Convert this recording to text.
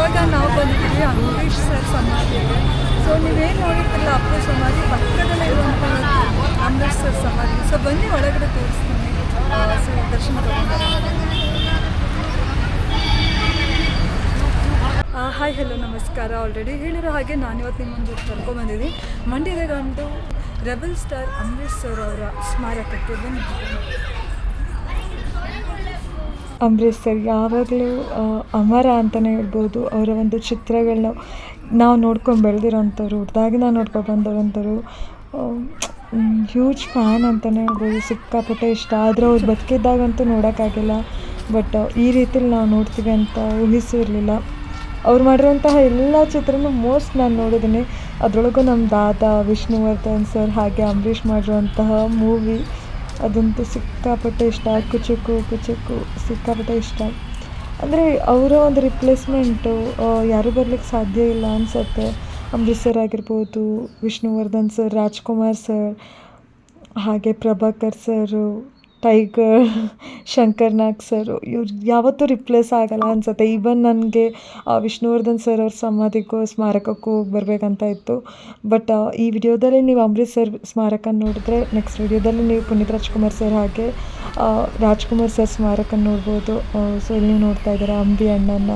ಇವಾಗ ನಾವು ಬಂದಿದ್ದೀವಿ ಅಂಗೇಶ್ ಸರ್ ಸಮಾಧಿ ಸೊ ನೀವೇನು ನೋಡಿರ್ತಿಲ್ಲ ಅಪ್ಪು ಸಮಾಧಿ, ಪಕ್ಕದಲ್ಲೇ ಇರುವಂತಹ ಅಂಬೇಶ್ ಸರ್ ಸಮಾಧಿ. ಸೊ ಬನ್ನಿ, ಒಳಗಡೆ ತೋರಿಸ್ತೀನಿ. ಸೊ ದರ್ಶನ ಹಾಯ್, ಹಲೋ, ನಮಸ್ಕಾರ. ಆಲ್ರೆಡಿ ಹೇಳಿರೋ ಹಾಗೆ ನಾನು ಇವತ್ತು ನಿಮ್ಮೊಂದು ಕರ್ಕೊಂಡ್ಬಂದಿದ್ದೀನಿ ಮಂಡ್ಯದಗಂಡು ರೆಬಲ್ ಸ್ಟಾರ್ ಅಂಬರೀಷ್ ಸರ್ ಅವರ ಸ್ಮಾರಕಕ್ಕೆ ಬಂದಿದ್ದೀನಿ ಅಂಬರೀಶ್ ಸರ್, ಯಾವಾಗಲೂ ಅಮರ ಅಂತಲೇ ಹೇಳ್ಬೋದು. ಅವರ ಒಂದು ಚಿತ್ರಗಳನ್ನ ನಾವು ನೋಡ್ಕೊಂಡು ಬೆಳೆದಿರೋಂಥವ್ರು ನಾವು ನೋಡ್ಕೊಂಡು ಬಂದಿರೋಂಥವ್ರು ಹ್ಯೂಜ್ ಫ್ಯಾನ್ ಅಂತಲೇ ಹೇಳ್ಬೋದು. ಸಿಕ್ಕಾಪಟ್ಟೆ ಇಷ್ಟ. ಆದರೆ ಅವ್ರು ಬದುಕಿದ್ದಾಗಂತೂ ನೋಡೋಕ್ಕಾಗಿಲ್ಲ. ಬಟ್, ಈ ರೀತಿಲಿ ನಾವು ನೋಡ್ತೀವಿ ಅಂತ ಊಹಿಸಿರಲಿಲ್ಲ ಅವ್ರು ಮಾಡಿರೋಂತಹ ಎಲ್ಲ ಚಿತ್ರನೂ ಮೋಸ್ಟ್ ನಾನು ನೋಡಿದ್ದೀನಿ ಅದರೊಳಗೂ ನಮ್ಮ ದಾದಾ, ವಿಷ್ಣುವರ್ಧನ್ ಸರ್ ಹಾಗೆ ಅಂಬರೀಷ್ ಮಾಡಿರುವಂತಹ ಮೂವಿ ಅದಂತೂ ಸಿಕ್ಕಾಪಟ್ಟೆ ಇಷ್ಟ. ಕುಚುಕು ಕುಚುಕು ಸಿಕ್ಕಾಪಟ್ಟೆ ಇಷ್ಟ. ಅಂದರೆ ಅವರ ಒಂದು ರಿಪ್ಲೇಸ್ಮೆಂಟು ಯಾರೂ ಬರ್ಲಿಕ್ಕೆ ಸಾಧ್ಯ ಇಲ್ಲ ಅನ್ಸುತ್ತೆ. ಅಂಬರೀಷ್ ಸರ್ ಆಗಿರ್ಬೋದು, ವಿಷ್ಣುವರ್ಧನ್ ಸರ್ ರಾಜ್ಕುಮಾರ್ ಸರ್ ಹಾಗೆ Prabhakar sir tiger, Shankar Nag sir ಇವ್ರು ಯಾವತ್ತೂ ರಿಪ್ಲೇಸ್ ಆಗಲ್ಲ ಅನಿಸುತ್ತೆ. ಈವನ್ ನನಗೆ ವಿಷ್ಣುವರ್ಧನ್ ಸರ್ ಅವ್ರ ಸಮಾಧಿಗೂ ಸ್ಮಾರಕಕ್ಕೂ ಹೋಗಿ ಬರಬೇಕಂತ ಇತ್ತು. ಬಟ್ ಈ ವಿಡಿಯೋದಲ್ಲಿ ನೀವು ಅಂಬರೀಷ್ ಸರ್ ಸ್ಮಾರಕ ನೋಡಿದ್ರೆ ನೆಕ್ಸ್ಟ್ ವಿಡಿಯೋದಲ್ಲಿ ನೀವು ಪುನೀತ್ ರಾಜ್ಕುಮಾರ್ ಸರ್ ಹಾಗೆ ರಾಜ್ಕುಮಾರ್ ಸರ್ ಸ್ಮಾರಕ ನೋಡ್ಬೋದು. ಸೊ ಇಲ್ಲಿ ನೋಡ್ತಾ ಇದ್ದಾರೆ ಅಂಬಿ ಅಣ್ಣನ